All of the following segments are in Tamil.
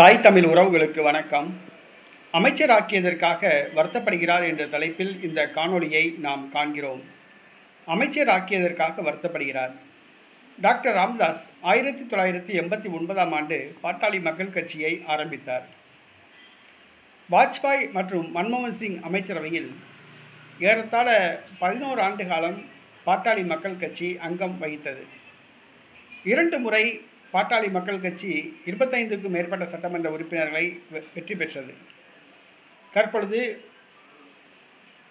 தாய் தமிழ் உறவுகளுக்கு வணக்கம். அமைச்சராக்கியதற்காக வருத்தப்படுகிறார் என்ற தலைப்பில் இந்த காணொளியை நாம் காண்கிறோம். அமைச்சராக்கியதற்காக வருத்தப்படுகிறார். டாக்டர் ராம்தாஸ் ஆயிரத்தி தொள்ளாயிரத்தி எண்பத்தி ஒன்பதாம் ஆண்டு பாட்டாளி மக்கள் கட்சியை ஆரம்பித்தார். வாஜ்பாய் மற்றும் மன்மோகன் சிங் அமைச்சரவையில் ஏறத்தாழ பதினோரு ஆண்டு காலம் பாட்டாளி மக்கள் கட்சி அங்கம் வகித்தது. இரண்டு முறை பாட்டாளி மக்கள் கட்சி இருபத்தைந்துக்கும் மேற்பட்ட சட்டமன்ற உறுப்பினர்களை வெ- வெற்றி பெற்றது. தற்பொழுது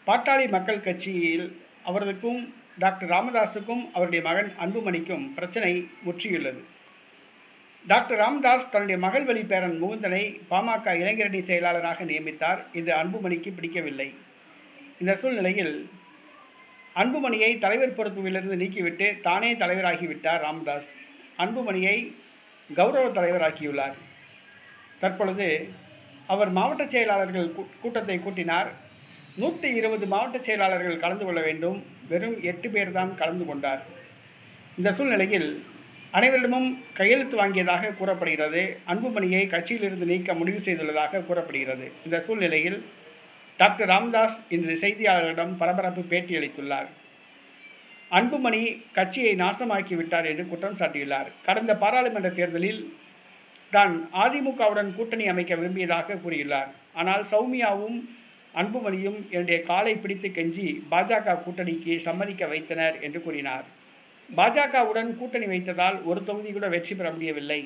பாட்டாளி மக்கள் கட்சியில் அவர்களுக்கும் டாக்டர் ராமதாஸுக்கும் அவருடைய மகன் அன்புமணிக்கும் பிரச்சனை முற்றியுள்ளது. டாக்டர் ராமதாஸ் தன்னுடைய மகள் வழி பேரன் முகுந்தனை பாமக இளைஞரணி செயலாளராக நியமித்தார். இது அன்புமணிக்கு பிடிக்கவில்லை. இந்த சூழ்நிலையில் அன்புமணியை தலைவர் பொறுப்பிலிருந்து நீக்கிவிட்டு தானே தலைவராகிவிட்டார் ராமதாஸ். அன்புமணியை கௌரவ தலைவராக்கியுள்ளார். தற்பொழுது அவர் மாவட்ட செயலாளர்கள் கூ- கூட்டத்தை கூட்டினார். நூற்றி இருபது மாவட்ட செயலாளர்கள் கலந்து கொள்ள வேண்டும். வெறும் எட்டு பேர் தான் கலந்து கொண்டார். இந்த சூழ்நிலையில் அனைவரிடமும் கையெழுத்து வாங்கியதாக கூறப்படுகிறது. அன்புமணியை கட்சியிலிருந்து நீக்க முடிவு செய்துள்ளதாக கூறப்படுகிறது. இந்த சூழ்நிலையில் டாக்டர் ராம்தாஸ் இன்று செய்தியாளர்களிடம் பரபரப்பு பேட்டியளித்துள்ளார். அன்புமணி கட்சியை நாசமாக்கி விட்டார் என்று குற்றம் சாட்டியுள்ளார். கடந்த பாராளுமன்ற தேர்தலில் தான் அதிமுகவுடன் கூட்டணி அமைக்க விரும்பியதாக கூறியுள்ளார். ஆனால் சௌமியாவும் அன்புமணியும் என்னுடைய காலை பிடித்து கெஞ்சி பாஜக கூட்டணிக்கு சம்மதிக்க வைத்தனர் என்று கூறினார். பாஜகவுடன் கூட்டணி வைத்ததால் ஒரு தொகுதி கூட வெற்றி பெற முடியவில்லை.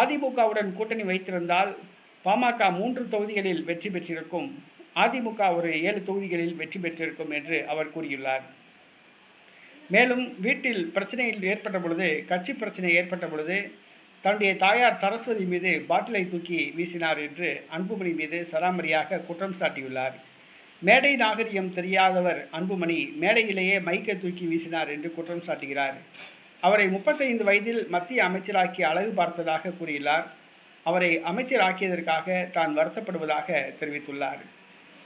அதிமுகவுடன் கூட்டணி வைத்திருந்தால் பாமக மூன்று தொகுதிகளில் வெற்றி பெற்றிருக்கும். அதிமுக ஒரு ஏழு தொகுதிகளில் வெற்றி பெற்றிருக்கும் என்று அவர் கூறியுள்ளார். மேலும் வீட்டில் பிரச்சனையில் ஏற்பட்ட பொழுது கட்சி பிரச்சனை ஏற்பட்ட பொழுது தன்னுடைய தாயார் சரஸ்வதி மீது பாட்டிலை தூக்கி வீசினார் என்று அன்புமணி மீது சராமரியாக குற்றம் சாட்டியுள்ளார். மேடை நாகரிகம் தெரியாதவர் அன்புமணி மேடையிலேயே மைக்கை தூக்கி வீசினார் என்று குற்றம் சாட்டுகிறார். அவரை முப்பத்தைந்து வயதில் மத்திய அமைச்சராக்கி அழகு பார்த்ததாக கூறியுள்ளார். அவரை அமைச்சராக்கியதற்காக தான் வருத்தப்படுவதாக தெரிவித்துள்ளார்.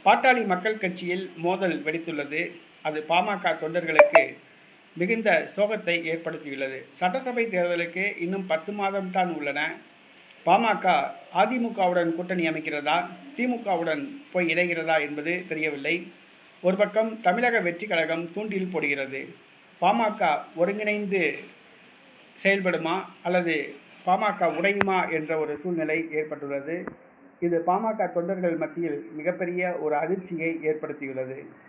பாட்டாளி மக்கள் கட்சியில் மோதல் வெடித்துள்ளது. அது பாமக தொண்டர்களுக்கு மிகுந்த சோகத்தை ஏற்படுத்தியுள்ளது. சட்டசபை தேர்தலுக்கு இன்னும் பத்து மாதம் தான் உள்ளன. பாமக அதிமுகவுடன் கூட்டணி அமைக்கிறதா? திமுகவுடன் போய் இணைகிறதா என்பது தெரியவில்லை. ஒரு பக்கம் தமிழக வெற்றி கழகம் தூண்டில் போடுகிறது. பாமக ஒருங்கிணைந்து செயல்படுமா? அல்லது பாமக உடையுமா என்ற ஒரு சூழ்நிலை ஏற்பட்டுள்ளது. இது பாமக தொண்டர்கள் மத்தியில் மிகப்பெரிய ஒரு அதிர்ச்சியை ஏற்படுத்தியுள்ளது.